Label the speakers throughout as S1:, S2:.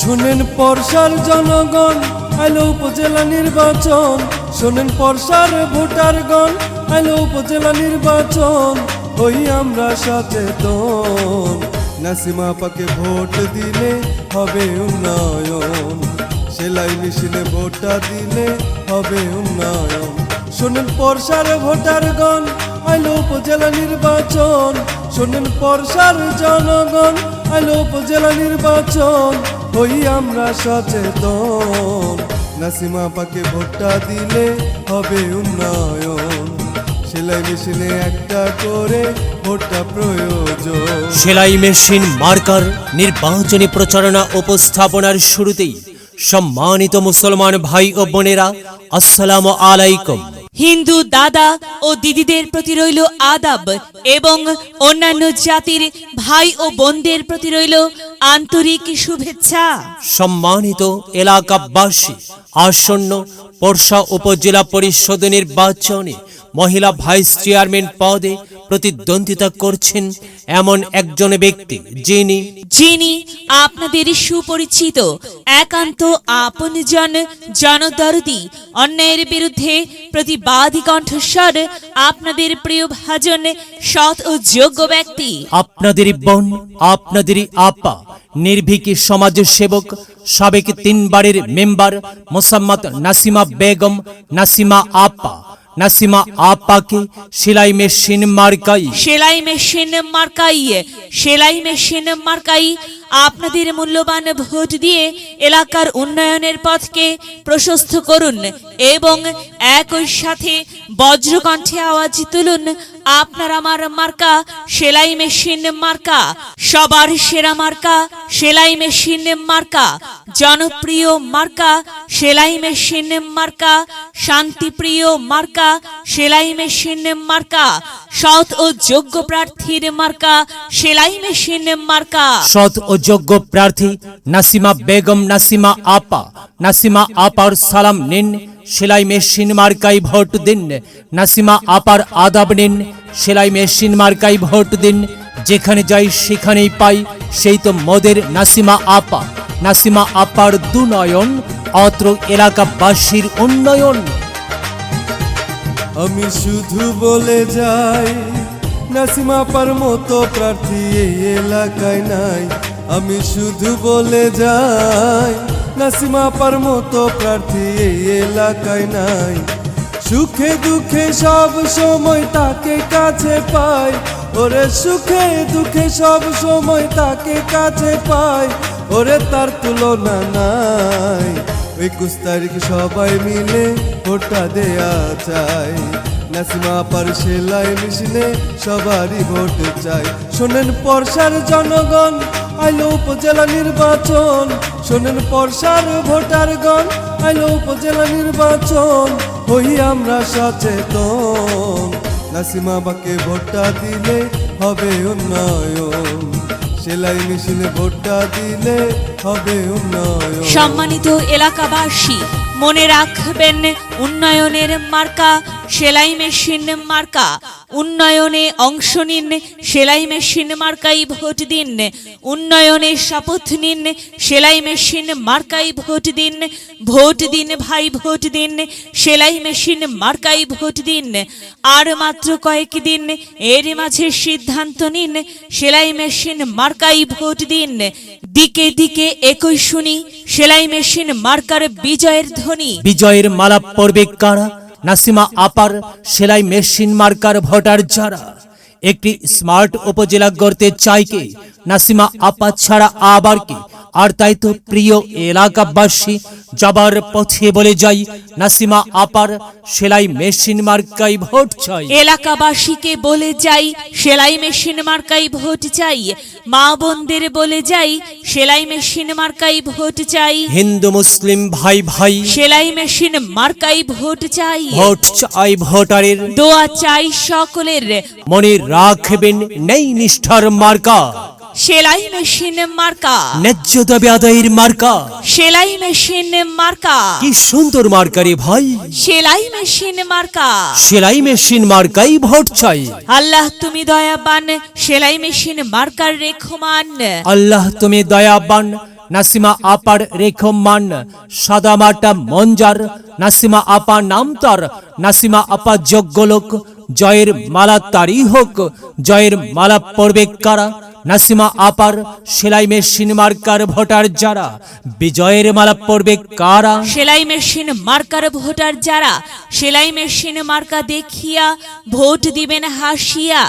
S1: শোনেন পরশার জনগণ আইলো উপজেলা নির্বাচন। শোনেন পরশার ভোটারগণ আইলো উপজেলা নির্বাচন। ওই আমরা সচেতন। নাসিমা পাকে ভোট দিলে হবে উন্নয়ন। সেলাই মেশিনে ভোটটা দিলে হবে উন্নয়ন। শোনেন পরশার ভোটারগণ আইলো উপজেলা নির্বাচন। শোনেন পরশার জনগণ আইলো উপজেলা নির্বাচন। হই আমরা সচেতন। নাসিমা পাকে ভোটটা দিলে হবে উন্নয়ন। সেলাই মেশিনে একটা করে ভোটটা প্রয়োজন।
S2: সেলাই মেশিন, মার্কার, নির্বাচনী প্রচারণা উপস্থাপনার শুরুতেই সম্মানিত মুসলমান ভাই ও বোনেরা, আসসালামু আলাইকুম।
S3: হিন্দু দাদা ও দিদিদের প্রতি রইল আদাব এবং অন্যান্য জাতির ভাই ও বোনদের প্রতি রইল আন্তরিক শুভেচ্ছা।
S2: সম্মানিত এলাকাবাসী, আসন্ন পর্ষা উপজেলা পরিষদ নির্বাচনে মহিলা ভাইস চেয়ারম্যান পদে প্রতিদ্বন্দ্বিতা করছেন এমন একজন ব্যক্তি যিনি
S3: যিনি আপনাদের সুপরিচিত একান্ত আপনজন জনদরদি অন্যায়ের বিরুদ্ধে প্রতিবাদী কণ্ঠস্বর আপনাদের প্রিয় ভাজন সৎ ও যোগ্য ব্যক্তি।
S2: আপনাদেরই বোন আপনাদেরই আপা নির্ভীক সমাজ সেবক, সাবেক তিনবারের মেম্বার মোসাম্মদ নাসিমা বেগম, নাসিমা আপা। নাসিমা আপাকে সেলাই মেশিন মার্কাই।
S3: সেলাই মেশিন মার্কাই, সেলাই মেশিন মার্কাই। আপনাদের মূল্যবান ভোট দিয়ে এলাকার উন্নয়নের পথকে প্রশস্ত করুন এবং একই সাথে বজ্রকণ্ঠে আওয়াজ তুলুন। আপনার আমার মার্কা সেলাই মেশিন মার্কা, সবার সেরা মার্কা সেলাই মেশিন মার্কা, জনপ্রিয় মার্কা সেলাই মেশিন মার্কা, শান্তিপ্রিয় মার্কা সেলাই মেশিন মার্কা, সৎ ও যোগ্য প্রার্থীর মার্কা সেলাই মেশিন মার্কা।
S2: সৎ ও যোগ্য প্রার্থী নাসিমা বেগম, নাসিমা আপা। নাসিমা আপার সালাম নিন, সেলাই মেশিন মার্কাই ভোট দিন। নাসিমা আপার আদাব নিন, সেলাই মেশিন মার্কাই ভোট দিন। যেখানে যাই সেখানেই পাই, সেই তো মদের নাসিমা আপা। নাসিমা আপার দুনয়ন, অত্র এলাকাবাসীর উন্নয়ন।
S1: আমি শুধু বলে যাই, নাসিমা পার মতো প্রার্থী এই এলাকায় নাই। আমি শুধু বলে যাই, নাসিমা পার মতো প্রার্থী এই এলাকায় নাই। সুখে দুঃখে সব সময় তাকে কাছে পাই। ওরে সুখে দুঃখে সব সময় তাকে কাছে পাই। ওরে তার তুলনা নাই। একুশ তারিখ সবাই মিলে ভোটটা দেয়া চাই। নাসিমা পার সেলাই মেশিনে সবারই ভোট চাই। শোনেন পরশার জনগণ, আইলো উপজেলা নির্বাচন। শোনেন পরশার ভোটারগণ, আইলো উপজেলা নির্বাচন। হই আমরা সচেতন। নাসিমা বাকে ভোটটা দিলে হবে উন্নয়ন। সেলাই মেশিনে ভোটটা দিলে হবে উন্নয়ন।
S3: সম্মানিত এলাকাবাসী, মনে রাখবেন উন্নয়নের মার্কা, সেলাই মেশিন মার্কা। উন্নয়নে অংশ নিন, সেলাই মেশিন মার্কাই ভোট দিন। উন্নয়নে শপথ নিন, সেলাই মেশিন মার্কাই ভোট দিন। ভোট দিন ভাই, ভোট দিন, সেলাই মেশিন মার্কাই ভোট দিন। আর মাত্র কয়েক দিন এর মাঝে সিদ্ধান্ত নিন, সেলাই মেশিন মার্কাই ভোট দিন। দিকে দিকে একই শুনি, সেলাই মেশিন মার্কার বিজয়ের ধ্বনি।
S2: বিজয়ের মালা পড়বে কারা? নাসিমা আপার সেলাই মেশিন মার্কার ভোটার যারা? একটি স্মার্ট উপজেলা গড়তে চাই কে? নাসিমা আপা ছাড়া আবার কি? আর তাই তো প্রিয় এলাকাবাসী যাবার পথে বলে যাই নাসিমা আপার সেলাই মেশিন মার্কাই ভোট চাই।
S3: এলাকাবাসীকে বলে যাই সেলাই মেশিন মার্কাই ভোট চাই। মা বোনদের বলে যাই সেলাই মেশিন মার্কাই ভোট চাই।
S2: হিন্দু মুসলিম ভাই ভাই
S3: সেলাই মেশিন মার্কাই ভোট চাই।
S2: ভোট চাই ভোটারের।
S3: দোয়া চাই সকলের।
S2: মনে রাখবেন নেই নিষ্ঠার মার্কা।
S3: সেলাই মেশিন মার্কা।
S2: ন্যায্য দাবি আদায়ের মার্কা।
S3: সেলাই মেশিন মার্কা।
S2: কি সুন্দর মার্কারে ভাই।
S3: সেলাই মেশিন মার্কা।
S2: সেলাই মেশিন মার্কাই ভোট চাই।
S3: আল্লাহ তুমি দয়াবান সেলাই মেশিন মার্কার রেখমান।
S2: আল্লাহ তুমি দয়াবান নাসিমা আপার রেখমান। সাদামাটা মঞ্জার নাসিমা আপা নাম তার। নাসিমা আপা যোগ্য লোক জয়ের মালা তারই হোক। জয়ের মালা পড়বে কারা? নাসিমা আপার সেলাই মেশিন মার্কার ভোটার যারা? বিজয়ের মালা পড়বে কারা?
S3: সেলাই মেশিন মার্কার ভোটার যারা? সেলাই মেশিন মার্কা দেখিয়া ভোট দিবেন হাসিয়া,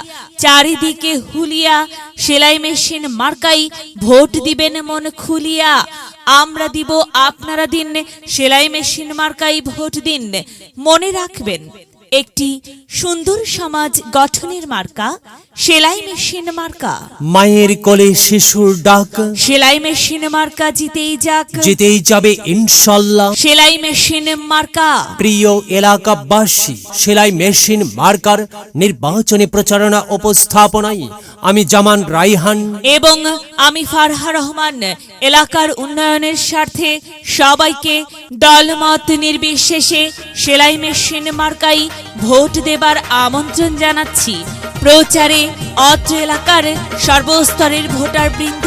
S3: চারিদিকে হুলিয়া। সেলাই মেশিন মার্কাই ভোট দিবেন মন খুলিয়া। আমরা দিব আপনারা দিন, সেলাই মেশিন মার্কাই ভোট দিন। মনে রাখবেন, একটি সুন্দর সমাজ গঠনের মার্কা সেলাই মেশিন মার্কা।
S2: মায়ের কোলে শিশুর ডাক।
S3: সেলাই মেশিন মার্কা জিতেই যাক।
S2: জিতেই যাবে ইনশাল্লাহ।
S3: সেলাই মেশিন মার্কা।
S2: প্রিয় এলাকাবাসী সেলাই মেশিন মার্কার নির্বাচনী প্রচারণা উপস্থাপনায় আমি জামান রাইহান
S3: এবং আমি ফারহা রহমান এলাকার উন্নয়নের স্বার্থে সবাইকে দলমত নির্বিশেষে সেলাই মেশিন মার্কাই ভোট দেবার আমন্ত্রণ জানাচ্ছি। প্রচারে অত্র এলাকার সর্বস্তরের ভোটার বৃন্দ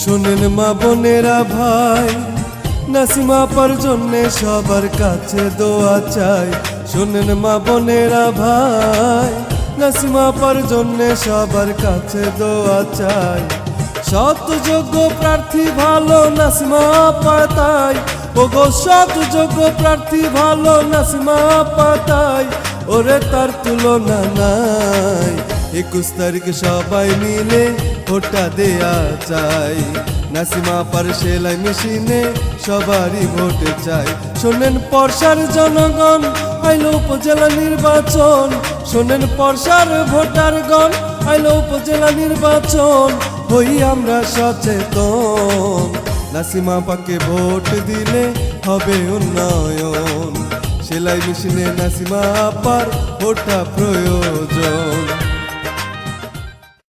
S1: শোনেন মা বোনেরা ভাই, নাসিমা পার জন্যে সবার কাছে দোয়া চাই। শোনেন মা বোনেরা ভাই, নাসিমা পার জন্যে সবার কাছে দোয়া চাই। সৎ যোগ্য প্রার্থী ভালো, নাসিমা পাতাই ওগো সৎ যোগ্য প্রার্থী ভালো, নাসিমা পাতাই ওরে তার তুলনা নাই। একুশ তারিখ সবাই মিলে ভোটটা দেয়া চাই। নাসিমা পার সেলাই মেশিনে সবারই ভোট চাই। শোনেন পর্ষার জনগণ, আইলো উপজেলা নির্বাচন। শোনেন পর্ষার ভোটারগণ, আইলো উপজেলা নির্বাচন। হই আমরা সচেতন। নাসিমা পাকে ভোট দিলে হবে উন্নয়ন। সেলাই মেশিনে নাসিমা আপার ওটা প্রয়োজন।